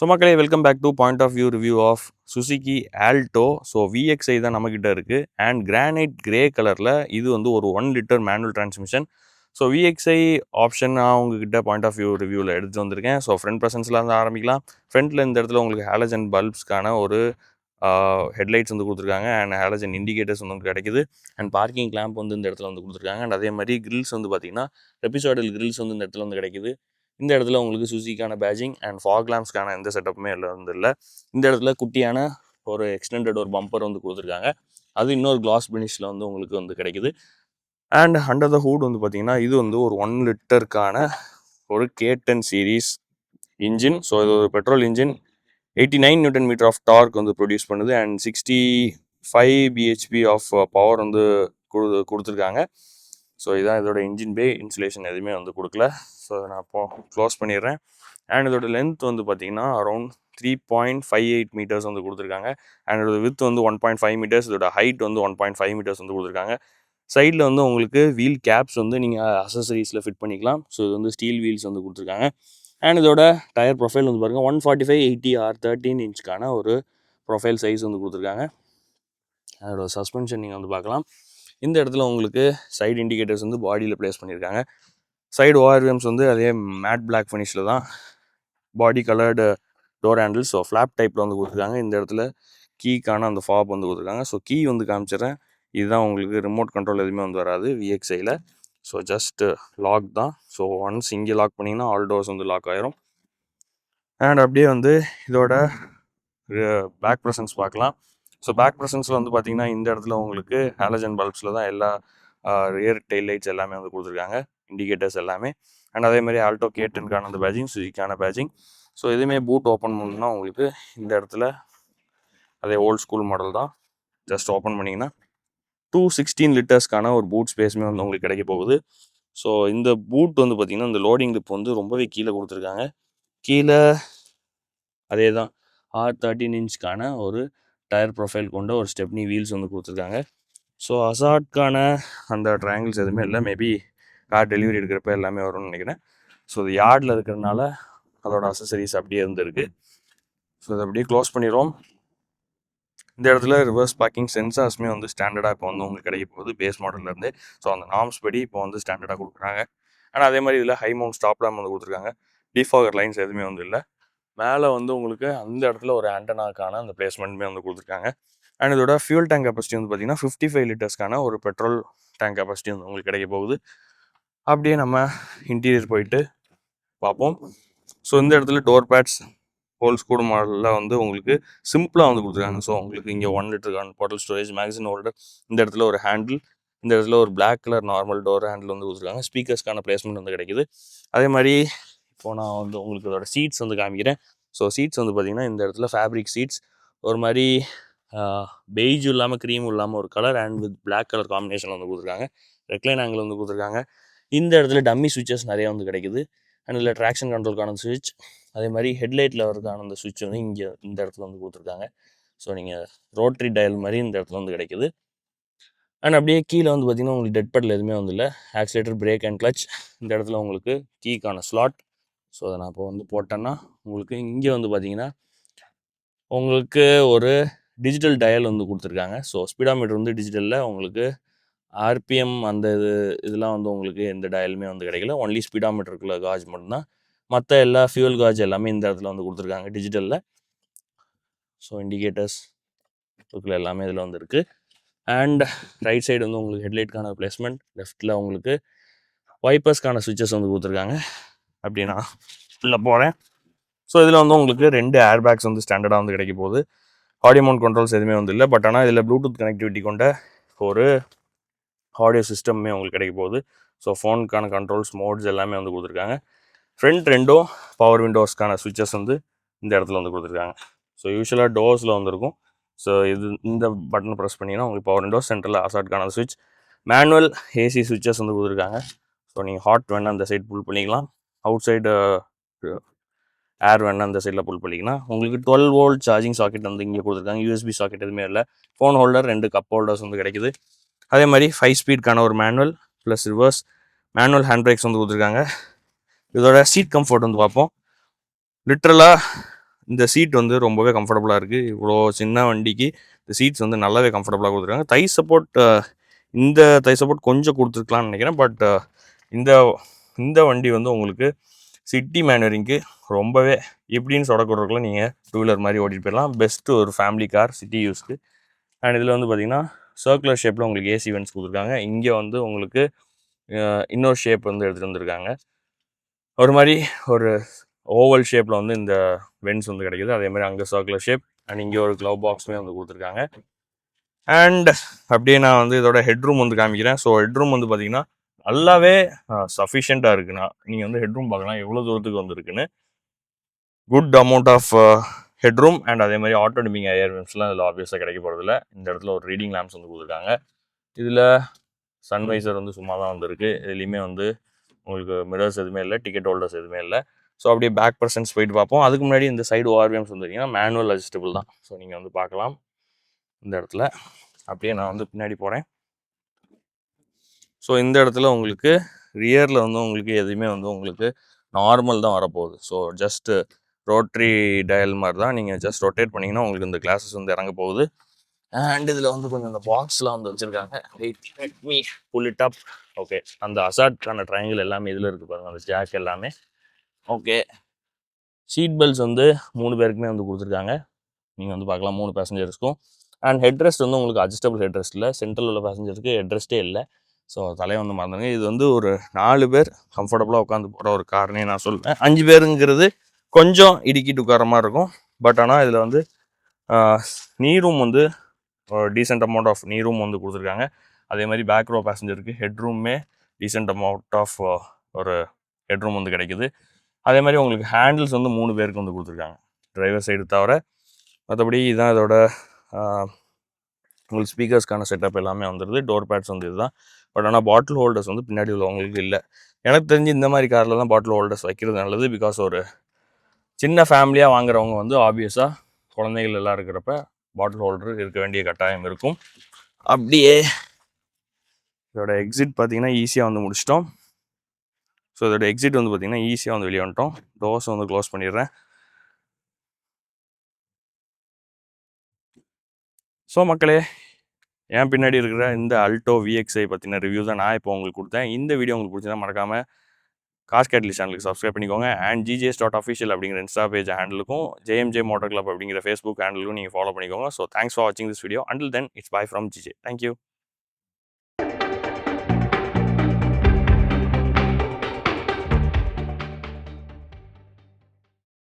So மக்களே welcome back to point of view review of Suzuki Alto so VXI தான் நம்மக்கிட்ட இருக்குது and granite grey கலரில் இது வந்து ஒரு one litre manual transmission so VXI option நான் உங்ககிட்ட பாயிண்ட் ஆஃப் வியூ ரிவ்யூவில் எடுத்து வந்திருக்கேன். ஸோ ஃப்ரண்ட் ப்ரெசன்ஸில் இருந்து ஆரம்பிக்கலாம். ஃப்ரண்ட்டில் இந்த இடத்துல உங்களுக்கு ஹேலஜன் பல்ப்ஸ்க்கான ஒரு ஹெட்லைட்ஸ் வந்து கொடுத்துருக்காங்க. அண்ட் ஹேலஜன் இண்டிகேட்டர்ஸ் வந்து கிடைக்குது. அண்ட் பார்க்கிங் கிளாம்ப் வந்து இந்த இடத்துல வந்து கொடுத்துருக்காங்க. அண்ட் அதே மாதிரி கிரில்ஸ் வந்து பார்த்தீங்கன்னா ரெபிசாய்டல் கிரில்ஸ் வந்து இந்த இடத்துல வந்து கிடைக்குது. இந்த இடத்துல உங்களுக்கு சுசிக்கான பேஜிங் அண்ட் ஃபாக் லேம்ப்ஸ்க்கான எந்த செட்டப்புமே இல்லை வந்து இல்லை. இந்த இடத்துல குட்டியான ஒரு எக்ஸ்டெண்டட் ஒரு பம்பர் வந்து கொடுத்துருக்காங்க. அது இன்னொரு கிளாஸ் பினிஷில் வந்து உங்களுக்கு வந்து கிடைக்குது. அண்ட் அண்டர் த ஹூட் வந்து பார்த்தீங்கன்னா இது வந்து ஒரு ஒன் லிட்டருக்கான ஒரு K ten series engine so இது ஒரு petrol engine eighty nine newton metre of torque வந்து ப்ரொடியூஸ் பண்ணுது. And sixty five BHP of power வந்து கொடு கொடுத்துருக்காங்க. ஸோ இதான் இதோட இன்ஜின் பே இன்சுலேஷன் எதுவுமே வந்து கொடுக்கல. ஸோ நான் இப்போ க்ளோஸ் பண்ணிடுறேன். அண்ட் இதோட லென்த் வந்து பார்த்தீங்கன்னா around three point five eight metres வந்து கொடுத்துருக்காங்க. அண்ட் இதோட வித் வந்து ஒன் பாயிண்ட் ஃபைவ் மீட்டர்ஸ் இதோட ஹைட் வந்து ஒன் பாயிண்ட் ஃபைவ் மீட்டர்ஸ் வந்து கொடுத்துருக்காங்க. சைடில் வந்து உங்களுக்கு வீல் கேப்ஸ் வந்து நீங்கள் அசசரிஸில் ஃபிட் பண்ணிக்கலாம். ஸோ இது வந்து ஸ்டீல் வீல்ஸ் வந்து கொடுத்துருக்காங்க. அண்ட் இதோட டயர் ப்ரொஃபைல் வந்து பாருங்கள் one forty five eighty R thirteen இன்ச்சுக்கான ஒரு ப்ரொஃபைல் சைஸ் வந்து கொடுத்துருக்காங்க. அதோட சஸ்பென்ஷன் நீங்கள் வந்து பார்க்கலாம். இந்த இடத்துல உங்களுக்கு சைடு இண்டிகேட்டர்ஸ் வந்து பாடியில் ப்ளேஸ் பண்ணியிருக்காங்க. சைடு ஓஆர்விஎம்ஸ் வந்து அதே மேட் பிளாக் ஃபினிஷில் தான் body coloured door handle so flap டைப்பில் வந்து கொடுத்துருக்காங்க. இந்த இடத்துல கீக்கான அந்த ஃபாப் வந்து கொடுத்துருக்காங்க. ஸோ கீ வந்து காமிச்சிடுறேன். இதுதான் உங்களுக்கு ரிமோட் கண்ட்ரோல் எதுவுமே வந்து வராது விஎக்ஸ்ஐயில் ஸோ ஜஸ்ட் லாக் தான். ஸோ ஒன்ஸ் இங்கே லாக் பண்ணிங்கன்னா ஆல் டோர்ஸ் வந்து லாக் ஆயிரும். அண்ட் அப்படியே வந்து இதோட பேக் ப்ரெசன்ஸ் பார்க்கலாம். ஸோ பேக் ப்ரெசன்ஸில் வந்து பார்த்தீங்கன்னா இந்த இடத்துல உங்களுக்கு ஹாலஜன் பல்ப்ஸில் தான் எல்லா ரியர் டெயில் லைட்ஸ் எல்லாமே வந்து கொடுத்துருக்காங்க. இண்டிகேட்டர்ஸ் எல்லாமே. அண்ட் அதே மாதிரி ஆல்டோ கேட்டனுக்கான அந்த பேஜிங் சுஜிக்கான பேஜிங் ஸோ எதுவுமே பூட் ஓப்பன் பண்ணணும்னா உங்களுக்கு இந்த இடத்துல அதே ஓல்ட் ஸ்கூல் மாடல் தான் ஜஸ்ட் ஓப்பன் பண்ணிங்கன்னா டூ சிக்ஸ்டீன் லிட்டர்ஸ்க்கான ஒரு பூட் ஸ்பேஸுமே வந்து உங்களுக்கு கிடைக்க போகுது. ஸோ இந்த பூட் வந்து பார்த்திங்கன்னா இந்த லோடிங் லிப் வந்து ரொம்பவே கீழே கொடுத்துருக்காங்க. கீழே அதே தான் ஆர் தேர்ட்டின் இன்ச்க்கான ஒரு டயர் ப்ரொஃபைல் கொண்ட ஒரு ஸ்டெப்னி வீல்ஸ் வந்து கொடுத்துருக்காங்க. ஸோ அசாட்கான அந்த ட்ரையாங்கிள்ஸ் எதுவுமே இல்லை. மேபி கார் டெலிவரி எடுக்கிறப்ப எல்லாமே வரும்னு நினைக்கிறேன். ஸோ இது யார்டில் இருக்கிறதுனால அதோட அசசரிஸ் அப்படியே இருந்திருக்கு. ஸோ இதை அப்படியே க்ளோஸ் பண்ணிடுவோம் இந்த இடத்துல ரிவர்ஸ் பார்க்கிங் சென்சார்ஸுமே வந்து ஸ்டாண்டர்டாக இப்போ வந்து உங்களுக்கு கிடைக்க போகுது. பேஸ் மாடல்லேருந்து ஸோ அந்த நார்ம்ஸ் படி இப்போ வந்து ஸ்டாண்டர்டாக கொடுக்குறாங்க. ஆனால் அதே மாதிரி இதில் ஹை மவுண்ட் ஸ்டாப் லேம் வந்து கொடுத்துருக்காங்க. டிஃபாகர் லைன்ஸ் எதுவுமே வந்து இல்லை. மேலே வந்து உங்களுக்கு அந்த இடத்துல ஒரு ஆண்டனாக்கான அந்த பிளேஸ்மெண்ட்டுமே வந்து கொடுத்துருக்காங்க. அண்ட் இதோட ஃபியூல் டேங்க் கெப்பாசிட்டி வந்து பார்த்தீங்கன்னா ஃபிஃப்டி ஃபைவ் லிட்டர்ஸ்க்கான ஒரு பெட்ரோல் டேங்க் கெப்பாசிட்டி வந்து உங்களுக்கு கிடைக்க போகுது. அப்படியே நம்ம இன்டீரியர் போயிட்டு பார்ப்போம். ஸோ இந்த இடத்துல டோர் பேட்ஸ் ஹோல்ஸ் கூட மாடலில் வந்து உங்களுக்கு சிம்பிளாக வந்து கொடுத்துருக்காங்க. ஸோ உங்களுக்கு இங்கே ஒன் லிட்டருக்கான பாட்டில் ஸ்டோரேஜ் மேக்சின் ஹோல்டர் இந்த இடத்துல ஒரு ஹேண்டில் இந்த இடத்துல ஒரு black colour normal door handle வந்து கொடுத்துருக்காங்க. ஸ்பீக்கர்ஸ்க்கான பிளேஸ்மெண்ட் வந்து கிடைக்குது. அதே மாதிரி இப்போ நான் வந்து உங்களுக்கு இதோட சீட்ஸ் வந்து காமிக்கிறேன். ஸோ சீட்ஸ் வந்து பார்த்திங்கன்னா இந்த இடத்துல ஃபேப்ரிக் சீட்ஸ் ஒரு மாதிரி பெய்ஜ் இல்லாமல் க்ரீம் இல்லாமல் ஒரு colour and with black colour காம்பினேஷனில் வந்து கொடுத்துருக்காங்க. ரெக்லைன் ஆங்கிள் வந்து கொடுத்துருக்காங்க. இந்த இடத்துல டம்மி சுவிச்சஸ் நிறையா வந்து கிடைக்குது. அண்ட் இதில் ட்ராக்ஷன் கண்ட்ரோலுக்கான சுவிட்ச் அதே மாதிரி ஹெட்லைட்டில் இருக்கான அந்த சுவிட்ச் வந்து இங்கே இந்த இடத்துல வந்து கொடுத்துருக்காங்க. ஸோ நீங்கள் ரோட்ரி டயல் மாதிரி இந்த இடத்துல வந்து கிடைக்குது. அண்ட் அப்படியே கீழே வந்து பார்த்திங்கன்னா உங்களுக்கு டெட் பட்டில் எதுவுமே வந்து இல்லை. ஆக்சிலேட்டர் பிரேக் அண்ட் கிளச் இந்த இடத்துல உங்களுக்கு கீக்கான ஸ்லாட் ஸோ அதை நான் இப்போ வந்து போட்டேன்னா உங்களுக்கு இங்கே வந்து பார்த்தீங்கன்னா உங்களுக்கு ஒரு டிஜிட்டல் டயல் வந்து கொடுத்துருக்காங்க. ஸோ ஸ்பீடாமீட்டர் வந்து டிஜிட்டலில் உங்களுக்கு ஆர்பிஎம் அந்த இது இதெல்லாம் வந்து உங்களுக்கு எந்த டயலுமே வந்து கிடைக்கல. ஒன்லி ஸ்பீடாமீட்டருக்குள்ள காஜ் மட்டும்தான். மற்ற எல்லா ஃபியூல் காஜ் எல்லாமே இந்த இடத்துல வந்து கொடுத்துருக்காங்க டிஜிட்டலில் ஸோ இண்டிகேட்டர்ஸ் இதுக்குள்ள எல்லாமே இதில் வந்து இருக்குது அண்ட் ரைட் சைடு வந்து உங்களுக்கு ஹெட்லைட்கான ப்ளேஸ்மெண்ட் லெஃப்ட்டில் உங்களுக்கு வைப்பர்ஸ்க்கான சுவிச்சஸ் வந்து கொடுத்துருக்காங்க. அப்படின்னா உள்ளே போகிறேன் ஸோ இதில் வந்து உங்களுக்கு ரெண்டு ஏர் பேக்ஸ் வந்து ஸ்டாண்டர்டாக வந்து கிடைக்க போகுது. ஆடியோ மவுண்ட் கண்ட்ரோல்ஸ் எதுவுமே வந்து இல்லை. பட் ஆனால் இதில் ப்ளூடூத் கனெக்டிவிட்டி கொண்ட ஒரு ஆடியோ சிஸ்டமே உங்களுக்கு கிடைக்க போகுது. ஸோ ஃபோனுக்கான கண்ட்ரோல்ஸ் மோட்ஸ் எல்லாமே வந்து கொடுத்துருக்காங்க. ஃப்ரண்ட் ரெண்டும் பவர் விண்டோஸ்க்கான சுவிச்சஸ் வந்து இந்த இடத்துல வந்து கொடுத்துருக்காங்க. ஸோ யூஸ்வலாக டோர்ஸில் வந்துருக்கும். ஸோ இது இந்த பட்டன் ப்ரெஸ் பண்ணிங்கன்னா உங்களுக்கு பவர் விண்டோஸ் சென்டரில் அசாட்கான சுவிட்ச் மேனுவல் ஏசி சுவிச்சஸ் வந்து கொடுத்துருக்காங்க. ஸோ நீங்கள் ஹாட் வேணால் அந்த சைட் புல் பண்ணிக்கலாம். அவுட் சைடு ஏர் வேணால் அந்த சைடில் புல் பண்ணிங்கன்னா உங்களுக்கு டுவெல் வோல்ட் சார்ஜிங் சாக்கெட் வந்து இங்கே கொடுத்துருக்காங்க. யூஎஸ்பி சாக்கெட் எதுவுமே இல்லை. ஃபோன் ஹோல்டர் ரெண்டு கப் ஹோல்டர்ஸ் வந்து கிடைக்குது. அதே மாதிரி ஃபைவ் ஸ்பீட்க்கான ஒரு manual plus reverse manual hand brakes வந்து கொடுத்துருக்காங்க. இதோட சீட் கம்ஃபர்ட் வந்து பார்ப்போம். லிட்ரலாக இந்த சீட் வந்து ரொம்பவே கம்ஃபர்டபுளாக இருக்குது இவ்வளோ சின்ன வண்டிக்கு இந்த சீட்ஸ் வந்து நல்லாவே கம்ஃபர்டபுளாக கொடுத்துருக்காங்க. தை சப்போர்ட் இந்த தை சப்போர்ட் கொஞ்சம் கொடுத்துருக்கலாம்னு நினைக்கிறேன். பட் uh, இந்த இந்த வண்டி வந்து உங்களுக்கு சிட்டி மேனுவரிங்க்கு ரொம்பவே எப்படின்னு சொடக்கிறதுக்குள்ள நீங்கள் டூ வீலர் மாதிரி ஓட்டிட்டு போயிடலாம். பெஸ்ட்டு ஒரு ஃபேமிலி கார் சிட்டி யூஸ்க்கு அண்ட் இதில் வந்து பார்த்திங்கன்னா சர்க்குலர் ஷேப்பில் உங்களுக்கு ஏசி வென்ஸ் கொடுத்துருக்காங்க. இங்கே வந்து உங்களுக்கு இன்னொரு ஷேப் வந்து எடுத்துகிட்டு வந்திருக்காங்க. ஒரு மாதிரி ஒரு ஓவல் ஷேப்பில் வந்து இந்த வென்ஸ் வந்து கிடைக்குது. அதே மாதிரி அங்கே சர்க்குலர் ஷேப் அண்ட் இங்கே ஒரு க்ளவ் பாக்ஸுமே வந்து கொடுத்துருக்காங்க. அண்ட் அப்படியே நான் வந்து இதோட ஹெட்ரூம் வந்து காமிக்கிறேன். ஸோ ஹெட்ரூம் வந்து பார்த்திங்கன்னா நல்லாவே சஃபிஷியண்ட்டாக இருக்குண்ணா நீங்கள் வந்து ஹெட்ரூம் பார்க்கலாம். எவ்வளோ தூரத்துக்கு வந்திருக்குன்னு. Good amount of headroom and அதே மாதிரி ஆட்டோ டிமிங் ஏர் இதில் ஆப்வியஸாக கிடைக்க போகிறதில்ல இந்த இடத்துல ஒரு ரீடிங் லேம்ப்ஸ் வந்து கொடுத்துருக்காங்க. இதில் சன்வைசர் வந்து சும்மா தான் வந்திருக்கு. இதுலேயுமே வந்து உங்களுக்கு மிரர்ஸ் எதுவுமே இல்லை டிக்கெட் ஹோல்டர்ஸ் எதுவுமே இல்லை. ஸோ அப்படியே பேக் பர்சன்ஸ் போயிட்டு பார்ப்போம். அதுக்கு முன்னாடி இந்த சைடு ஓஆர்விஎம்ஸ் வந்துருக்கீங்கன்னா மேனுவல் அட்ஜஸ்டபிள் தான். ஸோ நீங்கள் வந்து பார்க்கலாம். இந்த இடத்துல. அப்படியே நான் வந்து பின்னாடி போகிறேன் ஸோ இந்த இடத்துல உங்களுக்கு ரியரில் வந்து உங்களுக்கு எதுவுமே வந்து உங்களுக்கு நார்மல் தான் வரப்போகுது. ஸோ ஜஸ்ட்டு ரோட்ரி டயல் மாதிரி தான் நீங்கள் ஜஸ்ட் ரொட்டேட் பண்ணிங்கன்னா உங்களுக்கு இந்த கிளாஸஸ் வந்து இறங்க போகுது. அண்ட் இதில் வந்து கொஞ்சம் இந்த பாக்ஸ்லாம் வந்து வச்சுருக்காங்க. Wait me pull it up okay அந்த அசாட்கான ட்ரையாங்கிள் எல்லாமே இதில் இருக்குது பாருங்கள் அந்த ஜாக் எல்லாமே. ஓகே சீட் பெல்ட்ஸ் வந்து மூணு பேருக்குமே வந்து கொடுத்துருக்காங்க. நீங்கள் வந்து பார்க்கலாம். மூணு பேசஞ்சர்ஸ்க்கும் அண்ட் ஹெட்ரெஸ்ட் வந்து உங்களுக்கு அட்ஜஸ்டபிள் ஹெட்ரெஸ்ட் இல்லை. சென்ட்ரல் உள்ள பேசஞ்சருக்கு ஹெட்ரெஸ்ட்டே இல்லை. ஸோ தலையை வந்து மறந்துடுங்க. இது வந்து ஒரு நாலு பேர் கம்ஃபர்டபுளாக உட்காந்து போகிற ஒரு காரணே நான் சொல்லுவேன் அஞ்சு பேருங்கிறது கொஞ்சம் இடுக்கிட்டு உட்கார மாதிரி இருக்கும். பட் ஆனால் இதில் வந்து நீ ரூம் வந்து decent amount of knee room வந்து கொடுத்துருக்காங்க. அதே மாதிரி பேக் ரோ பேசஞ்சருக்கு ஹெட் ரூமே டீசெண்ட் அமௌண்ட் ஆஃப் ஒரு ஹெட் ரூம் வந்து கிடைக்குது. அதே மாதிரி உங்களுக்கு ஹேண்டில்ஸ் வந்து மூணு பேருக்கு வந்து கொடுத்துருக்காங்க. டிரைவர் சைடு தவிர மற்றபடி இதுதான் இதோட உங்களுக்கு ஸ்பீக்கர்ஸ்க்கான செட்டப் எல்லாமே வந்துடுது. டோர் பேட்ஸ் வந்து இதுதான். பட் ஆனால் பாட்டில் ஹோல்டர்ஸ் வந்து பின்னாடி உள்ளவங்களுக்கு இல்லை. எனக்கு தெரிஞ்சு இந்த மாதிரி காரில் தான் பாட்டில் ஹோல்டர்ஸ் வைக்கிறது நல்லது பிகாஸ் ஒரு சின்ன ஃபேமிலியாக வாங்குறவங்க வந்து ஆப்வியஸாக குழந்தைகள் எல்லாம் இருக்கிறப்ப பாட்டில் ஹோல்டர் இருக்க வேண்டிய கட்டாயம் இருக்கும். அப்படியே இதோட எக்ஸிட் பார்த்தீங்கன்னா ஈஸியாக வந்து முடிச்சிட்டோம். ஸோ இதோட எக்ஸிட் வந்து பார்த்திங்கன்னா ஈஸியாக வந்து வெளியே வந்துட்டோம். டோர்ஸ் வந்து க்ளோஸ் பண்ணிடுறேன். ஸோ மக்களே என் பின்னாடி இருக்கிற இந்த அல்டோ விஎக்ஸ்ஐ பற்றின ரிவ்யூ தான் நான் இப்போ உங்களுக்கு கொடுத்தேன். இந்த வீடியோ உங்களுக்கு பிடிச்சதா மறக்காமல் காஸ் கேட்லி சேனலுக்கு சப்ஸ்கிரைப் பண்ணிக்கோங்க. அண்ட் ஜிஜிஎஸ் டாட் அஃபிஷியல் அப்படிங்கிற இன்ஸ்டா பேஜ் ஹேண்டலுக்கும் ஜேஎம்ஜே மோட்டர் கிளப் அப்படிங்கிற ஃபேஸ்புக் ஹேண்டலுக்கும் நீங்கள் ஃபாலோ பண்ணிக்கோங்க. ஸோ தேங்க்ஸ் ஃபார் வாட்சிங் this video until then it's bye from GJ thank you